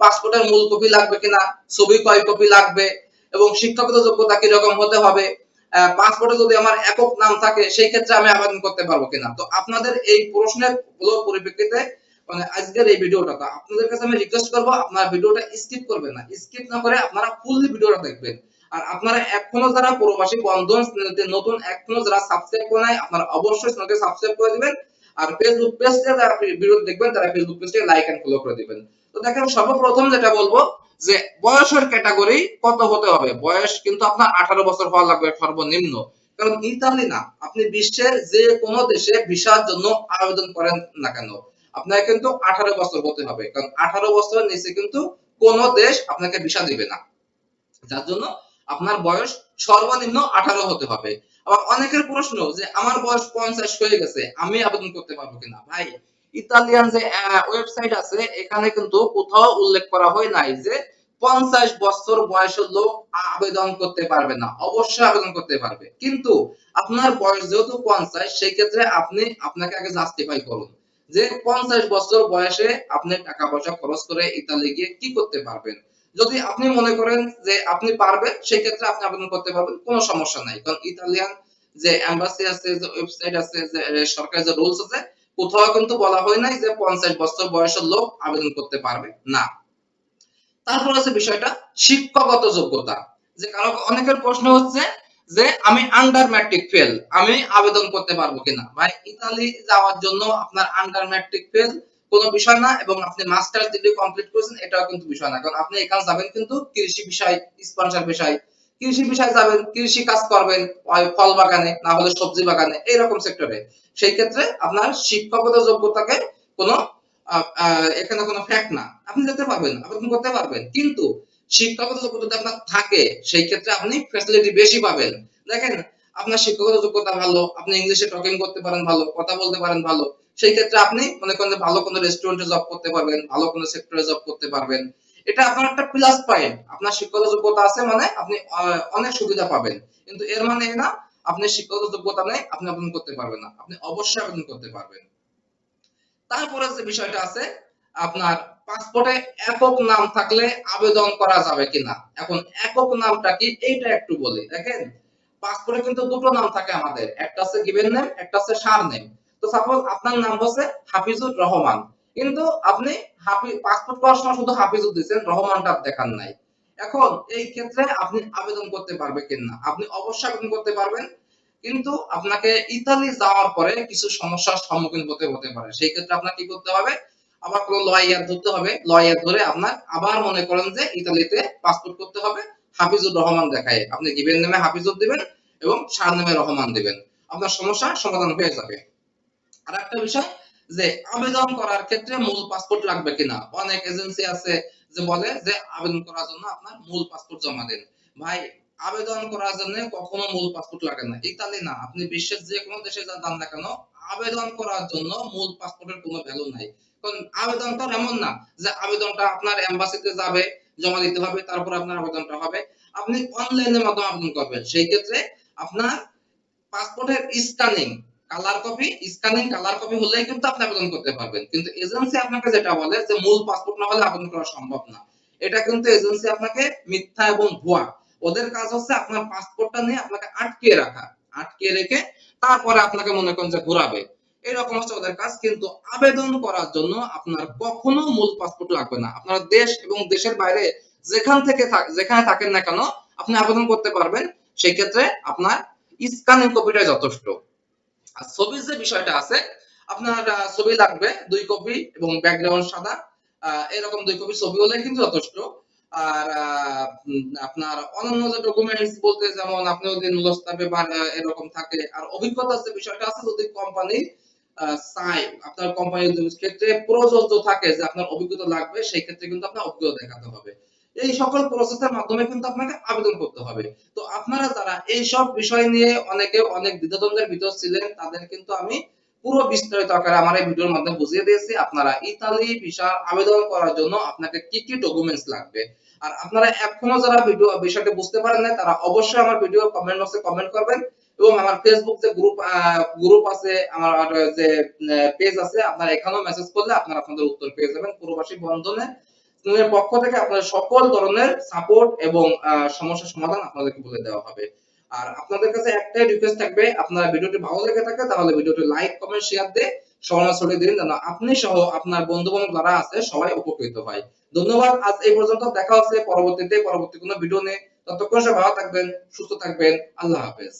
পাসপোর্টের মূল কপি লাগবে কিনা, ছবি কয় কপি লাগবে, এবং শিক্ষাগত যোগ্যতা কীরকম হতে হবে পাসপোর্টে যদি আমার একক নাম থাকে, সেই ক্ষেত্রে আমি আবেদন করতে পারব কিনা। তো আপনাদের এই প্রশ্নের পরিপ্রেক্ষিতে মানে আজকের এই ভিডিওটা। আপনাদের কাছে আমি রিকোয়েস্ট করব, আপনারা ভিডিওটা স্কিপ করবেন না। স্কিপ না করে আপনারা ফুললি ভিডিওটা দেখবেন। আর আপনারা এখনও যারা প্রবাসী বন্ধন চ্যানেলটি নতুন, এখনও যারা সাবস্ক্রাইব করে নাই, আপনারা অবশ্যই চ্যানেলকে সাবস্ক্রাইব করে দিবেন। আর ফেসবুক পেজটা যারা ভিডিও দেখবেন, তারা ফেসবুক পেজটাকে লাইক এন্ড ফলো করে দিবেন। তো দেখেন, সর্বপ্রথম যেটা বলব যে বয়সের ক্যাটাগরি কত হতে হবে? বয়স কিন্তু আপনার আঠারো বছর হওয়া লাগবে সর্বনিম্ন। কারণ ইতালি না, আপনি বিশ্বের যে কোনো দেশে ভিসার জন্য আবেদন করেন না কেন? আপনাকে কিন্তু আঠারো বছর হতে হবে, কারণ আঠারো বছরের নিচে কিন্তু কোন দেশ আপনাকে ভিসা দিবে না। যার জন্য আপনার বয়স সর্বনিম্ন আঠারো হতে হবে। আবার অনেকের প্রশ্ন যে, আমার বয়স পঞ্চাশ হয়ে গেছে, আমি আবেদন করতে পারব কিনা? ভাই, ইতালিয়ান যে ওয়েবসাইট আছে, এখানে কিন্তু কোথাও উল্লেখ করা হয় নাই যে, পঞ্চাশ বছর বয়সের লোক আবেদন করতে পারবে না। অবশ্যই আবেদন করতে পারবে। কিন্তু আপনার বয়স যেহেতু পঞ্চাশ, সেই ক্ষেত্রে আপনি আপনাকে আগে জাস্টিফাই করুন। যে পঞ্চাশ বছর বয়সে আপনি টাকা পয়সা খরচ করে ইতালি গিয়ে কি করতে পারবেন? যদি আপনি মনে করেন যে আপনি পারবেন সেই ক্ষেত্রে আপনি আবেদন করতে পারবেন, কোনো সমস্যা নাই। কারণ ইতালিয়ান যে এম্বাসি আছে, যে ওয়েবসাইট আছে, যে সরকারের যে রুলস আছে, কোথাও কিন্তু বলা হয় নাই যে পঞ্চাশ বছর বয়সের লোক আবেদন করতে পারবে। না। তারপর আছে বিষয়টা শিক্ষাগত যোগ্যতা। যে কারও অনেকের প্রশ্ন হচ্ছে যে আমি আন্ডার ম্যাট্রিক ফেল আমি আবেদন করতে পারব কিনা? ভাই, ইতালি যাওয়ার জন্য আপনার আন্ডার ম্যাট্রিক ফেল কোনো বিষয় না এবং আপনি মাস্টার্স ডিগ্রি কমপ্লিট করেছেন, এটাও কিন্তু বিষয় না। কারণ আপনি এখানে যাবেন কিন্তু কৃষি বিষয় স্পন্সর বিষয়। কৃষি বিষয়ে যাবেন, কৃষি কাজ করবেন ফল বাগানে, না হলে সবজি বাগানে, এইরকম সেক্টরে সেই ক্ষেত্রে আপনার শিক্ষাগত যোগ্যতাকে কোনো এখানে কোনো ফ্যাক্ট না। আপনি যেতে পারবেন, আবেদন করতে পারবেন। কিন্তু শিক্ষাগত যোগ্যতা আপনার থাকে, সেই ক্ষেত্রে আপনি ফ্যাসিলিটি বেশি পাবেন। দেখেন, আপনার শিক্ষাগত যোগ্যতা ভালো, আপনি ইংলিশে টকিং করতে পারেন ভালো, কথা বলতে পারেন ভালো। সেই ক্ষেত্রে আপনি মনে করেন ভালো কোনো রেস্টুরেন্টে জব করতে পারবেন, ভালো কোনো সেক্টরে জব করতে পারবেন। এটা আপনার একটা প্লাস পয়েন্ট আপনার শিক্ষাগত যোগ্যতা আছে মানে আপনি অনেক সুবিধা পাবেন। কিন্তু এর মানে না, আপনি শিক্ষাগত যোগ্যতা নেই, আপনি আবেদন করতে পারবেন না। আপনি অবশ্যই আবেদন করতে পারবেন। তারপরে যে বিষয়টা আছে, আপনার পাসপোর্টে একক নাম থাকলে আবেদন করা যাবে কিনা? এখন একক নামটা কি? এইটা একটু বলি, দেখেন। পাসপোর্টে কিন্তু দুটো নাম থাকে আমাদের, একটা আছে গিভেন নেম একটা আছে সার নেম তো সাপোজ আপনার নাম হচ্ছে হাফিজুর রহমান, কিন্তু আপনি হাফিজ পাসপোর্ট করার সময় শুধু হাফিজুর দিচ্ছেন রহমানটা দেখান নাই। এখন এই ক্ষেত্রে আপনি আবেদন করতে পারবে কিনা? আপনি অবশ্যই আবেদন করতে পারবেন, কিন্তু আপনাকে ইতালি যাওয়ার পরে কিছু সমস্যার সম্মুখীন হতে হতে পারে। সেই ক্ষেত্রে আপনার কি করতে হবে? আবার কোনো লয়ার ধরতে হবে লয়ার ধরে আপনার আবার মনে করেন যে ইতালিতে পাসপোর্ট করতে হবে। হাফিজুর রহমান দেখায়, আপনি গিভেন নেমে হাফিজুর দিবেন এবং সার নেমে রহমান দিবেন। আপনার সমস্যা সমাধান হয়ে যাবে। আর একটা বিষয় যে আবেদন করার ক্ষেত্রে মূল পাসপোর্ট লাগবে কিনা? অনেক এজেন্সি আছে যে বলে যে আবেদন করার জন্য আপনার মূল পাসপোর্ট জমা দেন। ভাই, আবেদন করার জন্য কখনো মূল পাসপোর্ট লাগে না। ইতালি না, আপনি বিশ্বের যে কোনো দেশে যান না কেন আবেদন করার জন্য মূল পাসপোর্টের কোনো ভ্যালু নাই। কারণ আবেদন তো এমন না যে আবেদনটা আপনার এম্বাসিতে যাবে, জমা দিতে হবে, তারপর আপনার আবেদনটা হবে। আপনি অনলাইনের মাধ্যমে আবেদন করবেন। সেই ক্ষেত্রে আপনার পাসপোর্টের scanning colour copy scanning colour copy হলেই কিন্তু আপনি আবেদন করতে পারবেন। কিন্তু এজেন্সি আপনাকে যেটা বলে যে মূল পাসপোর্ট না হলে আবেদন করা সম্ভব না। এটা কিন্তু এজেন্সি আপনাকে মিথ্যা এবং ভুয়া। ওদের কাজ হচ্ছে আপনার পাসপোর্টটা নিয়ে আপনাকে আটকে রাখা। আটকে রেখে তারপরে আপনাকে মনে করেন যে ঘোরাবে। এরকম হচ্ছে ওদের কাজ, কিন্তু আবেদন করার জন্য আপনার কখনো মূল পাসপোর্ট লাগবে না। আপনার দেশ এবং দেশের বাইরে যেখান থেকে যেখানে থাকেন না কেন, আপনি আবেদন করতে পারবেন। সেই ক্ষেত্রে আপনার স্ক্যানিং কপিটা যথেষ্ট। আর ছবির যে বিষয়টা আছে, আপনার ছবি লাগবে, দুই কপি এবং ব্যাকগ্রাউন্ড সাদা। এরকম দুই কপি ছবি হলে কিন্তু যথেষ্ট। আর আপনার অন্যান্য যে ডকুমেন্টস বলতে যেমন আপনি যদি নুলস্তা পেপার এরকম থাকে, আর অভিজ্ঞতা যে বিষয়টা আছে যদি কোম্পানি আপনার কোম্পানির ক্ষেত্রে প্রযোজ্য থাকে যে আপনার অভিজ্ঞতা লাগবে, সেই ক্ষেত্রে কিন্তু আপনার অভিজ্ঞতা দেখাতে হবে। এই সকল প্রসেসের মাধ্যমে কিন্তু আপনাকে আবেদন করতে হবে। তো আপনারা যারা এই সব বিষয় নিয়ে অনেকে অনেক দ্বিধাদ্বন্দ্বের ভিতর ছিলেন, তাদের কিন্তু আমি পুরো বিস্তারিত আকারে আমার এই ভিডিওর মাধ্যমে বুঝিয়ে দিয়েছি। আপনারা ইতালি ভিসা আবেদন করার জন্য আপনাকে কি কি ডকুমেন্টস লাগবে? আর আপনারা এখনও যারা ভিডিও, বিষয়টি বুঝতে পারেন না তারা অবশ্যই আমার ভিডিও কমেন্ট বক্সে কমেন্ট করবেন এবং আমার ফেসবুক যে গ্রুপ গ্রুপ আছে, আমার যে পেজ আছে, আপনারা এখানেও মেসেজ করলে আপনারা আপনাদের উত্তর পেয়ে যাবেন প্রবাসী বন্ধনে। পক্ষ থেকে আপনাদের সকল ধরনের সাপোর্ট এবং সমস্যার সমাধান আপনাদেরকে বলে দেওয়া হবে। আর আপনাদের কাছে একটাই রিকোয়েস্ট থাকবে, আপনারা ভিডিওটি ভালো লেগে থাকে তাহলে ভিডিওটি লাইক কমেন্ট শেয়ার দিয়ে সবাই ছড়িয়ে দিন, যেন আপনি সহ আপনার বন্ধু বান্ধব যারা আছে সবাই উপকৃত হয়। ধন্যবাদ, আজ এই পর্যন্ত দেখা হচ্ছে পরবর্তীতে, পরবর্তী কোনো ভিডিও নিয়ে। ততক্ষণ সবাই ভালো থাকবেন, সুস্থ থাকবেন, আল্লাহ হাফেজ।